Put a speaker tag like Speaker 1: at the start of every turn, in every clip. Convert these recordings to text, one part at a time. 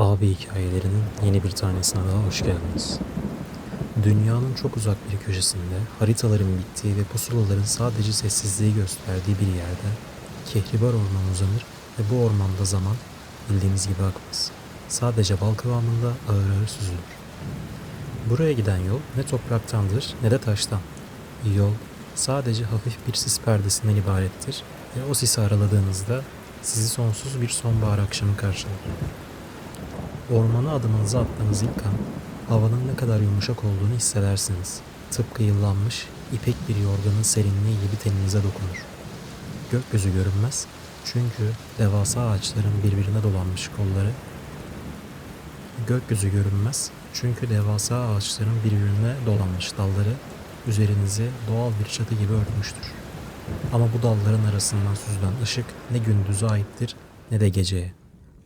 Speaker 1: Abi hikayelerinin yeni bir tanesine daha hoş geldiniz. Dünyanın çok uzak bir köşesinde haritaların bittiği ve pusulaların sadece sessizliği gösterdiği bir yerde kehribar orman uzanır ve bu ormanda zaman bildiğimiz gibi akmaz. Sadece bal kıvamında ağır ağır süzülür. Buraya giden yol ne topraktandır ne de taştan. Yol sadece hafif bir sis perdesinden ibarettir ve o sisi araladığınızda sizi sonsuz bir sonbahar akşamı karşılar. Ormana adımınızı attığınız ilk an havanın ne kadar yumuşak olduğunu hissedersiniz. Tıpkı yıllanmış ipek bir yorganın serinliği gibi teninize dokunur. Gökyüzü görünmez çünkü devasa ağaçların birbirine dolanmış kolları Gökyüzü görünmez çünkü devasa ağaçların birbirine dolanmış dalları üzerinizi doğal bir çatı gibi örtmüştür. Ama bu dalların arasından süzülen ışık ne gündüze aittir ne de geceye.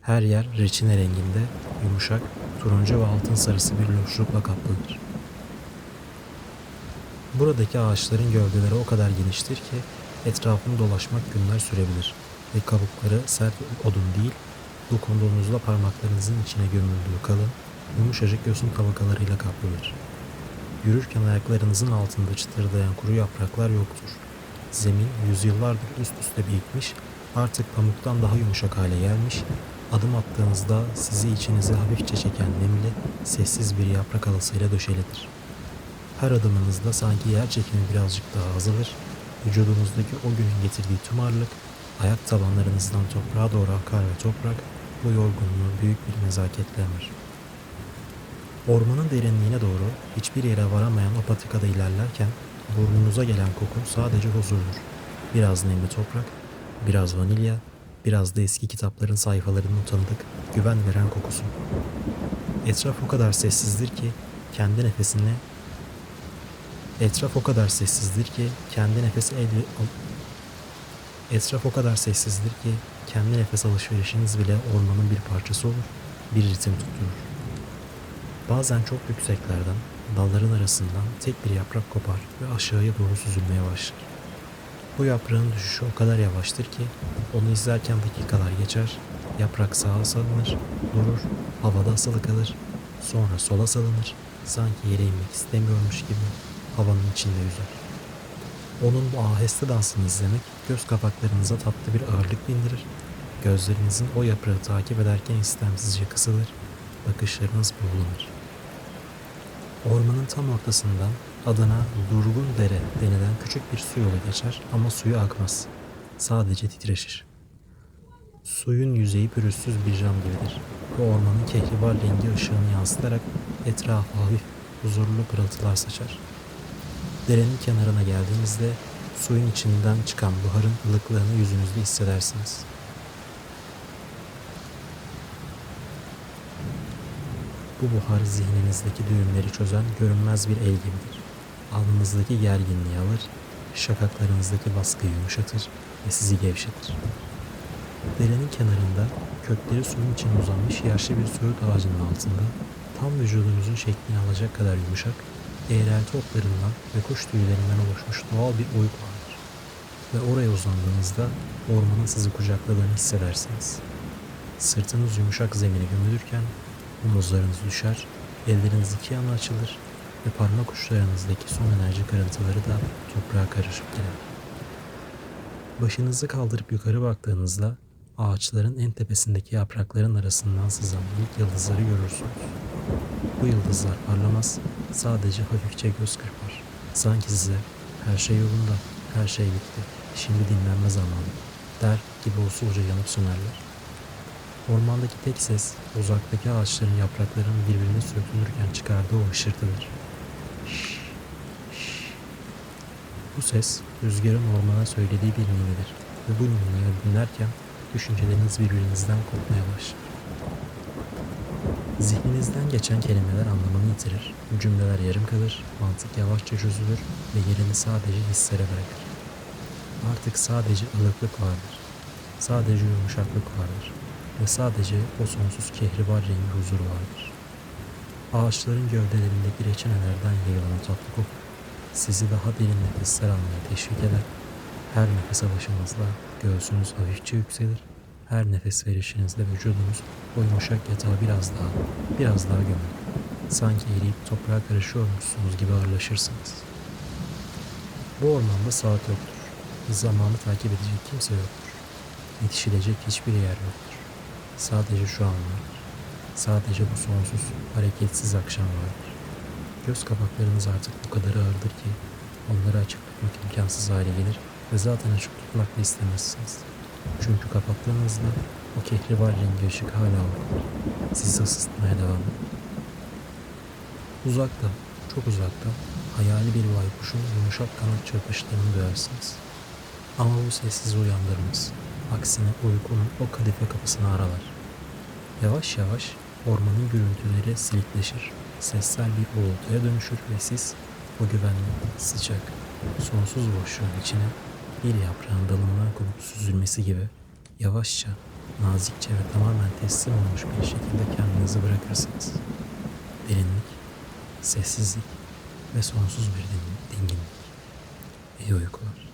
Speaker 1: Her yer reçine renginde, yumuşak, turuncu ve altın sarısı bir loşlukla kaplıdır. Buradaki ağaçların gövdeleri o kadar geniştir ki etrafını dolaşmak günler sürebilir ve kabukları sert odun değil, dokunduğunuzda parmaklarınızın içine gömüldüğü kalın, yumuşacık yosun tabakalarıyla kaplıdır. Yürürken ayaklarınızın altında çıtırdayan kuru yapraklar yoktur. Zemin yüzyıllardır üst üste birikmiş, artık pamuktan daha yumuşak hale gelmiş, adım attığınızda sizi içinize hafifçe çeken nemli, sessiz bir yaprak halısıyla döşelidir. Her adımınızda sanki yer çekimi birazcık daha azalır, vücudunuzdaki o günün getirdiği tüm ağırlık, ayak tabanlarınızdan toprağa doğru akar ve toprak bu yorgunluğu büyük bir nezaketle emer. Ormanın derinliğine doğru hiçbir yere varamayan o patikada ilerlerken burnunuza gelen koku sadece huzurdur. Biraz nemli toprak, biraz vanilya, biraz da eski kitapların sayfalarının tanıdık, güven veren kokusu. Etraf o kadar sessizdir ki kendi nefesini Etraf o kadar sessizdir ki kendi nefes el Etraf o kadar sessizdir ki kendi nefes alışverişiniz bile ormanın bir parçası olur, bir ritim tutturur. Bazen çok yükseklerden, dalların arasından tek bir yaprak kopar ve aşağıya doğru süzülmeye başlar. Bu yaprağın düşüşü o kadar yavaştır ki onu izlerken dakikalar geçer, yaprak sağa salınır, durur, havada asılı kalır, sonra sola salınır, sanki yere inmek istemiyormuş gibi havanın içinde yüzer. Onun bu aheste dansını izlemek göz kapaklarınıza tatlı bir ağırlık bindirir, gözlerinizin o yaprağı takip ederken istemsizce kısılır, bakışlarınız buğulanır. Ormanın tam ortasından adına Durgun Dere denilen küçük bir su yolu geçer ama suyu akmaz. Sadece titreşir. Suyun yüzeyi pürüzsüz bir cam gibidir ve ormanın kehribar rengi ışığını yansıtarak etrafa hafif, huzurlu pırıltılar saçar. Derenin kenarına geldiğinizde suyun içinden çıkan buharın ılıklığını yüzünüzde hissedersiniz. Bu buhar zihninizdeki düğümleri çözen görünmez bir el gibidir. Alnınızdaki gerginliği alır, şakaklarınızdaki baskıyı yumuşatır ve sizi gevşetir. Derenin kenarında kökleri suyun içine uzanmış yaşlı bir söğüt ağacının altında tam vücudunuzun şeklini alacak kadar yumuşak, eğrelti otlarından ve kuş tüylerinden oluşmuş doğal bir oyuk vardır. Ve oraya uzandığınızda ormanın sizi kucakladığını hissedersiniz. Sırtınız yumuşak zemine gömülürken omuzlarınız düşer, elleriniz iki yana açılır ve parmak uçlarınızdaki son enerji kırıntıları da toprağa karışıp girer. Başınızı kaldırıp yukarı baktığınızda ağaçların en tepesindeki yaprakların arasından sızan ilk yıldızları görürsünüz. Bu yıldızlar parlamaz, sadece hafifçe göz kırpar. Sanki size her şey yolunda, her şey bitti, şimdi dinlenme zamanı der gibi usulca yanıp sönerler. Ormandaki tek ses uzaktaki ağaçların yapraklarının birbirine sürtünürken çıkardığı o hışırtıdır. Bu ses rüzgarın ormana söylediği bir nimedir ve bu nimeyi dinlerken düşünceleriniz birbirinizden kopmaya başlar. Zihninizden geçen kelimeler anlamını yitirir, cümleler yarım kalır, mantık yavaşça çözülür ve yerini sadece hislere bırakır. Artık sadece ılıklık vardır, sadece yumuşaklık vardır ve sadece o sonsuz kehribar rengi huzur vardır. Ağaçların gövdelerindeki reçinelerden yayılan tatlı koku sizi daha derin nefesler almaya teşvik eder. Her nefes alışınızla göğsünüz hafifçe yükselir Her nefes verişinizde vücudunuz o yumuşak yatağa biraz daha, biraz daha gömülür. Sanki eriyip toprağa karışıyormuşsunuz gibi ağırlaşırsınız. Bu ormanda saat yoktur. Zamanı takip edecek kimse yoktur. Yetişilecek hiçbir yer yoktur. Sadece şu an vardır. Sadece bu sonsuz, hareketsiz akşam vardır. Göz kapaklarınız artık bu kadar ağırdır ki onları açık tutmak imkansız hale gelir ve zaten açık tutmak da istemezsiniz. Çünkü kapattığınızda o kehribar rengi ışık hala orada. Sizi ısıtmaya devam. Uzakta, çok uzakta hayali bir baykuşun yumuşak kanat çırpışlarını duyarsınız. Ama bu ses sizi uyandırmaz. Aksine uykunun o kadife kapısını aralar. Yavaş yavaş ormanın gürültüleri silikleşir. Sesler bir uğultuya dönüşür ve siz o güvenli, sıcak, sonsuz boşluğun içine bir yaprağın dalından kopup süzülmesi gibi yavaşça, nazikçe ve tamamen teslim olmuş bir şekilde kendinizi bırakırsınız. Derinlik, sessizlik ve sonsuz bir din- dinginlik. İyi uykular.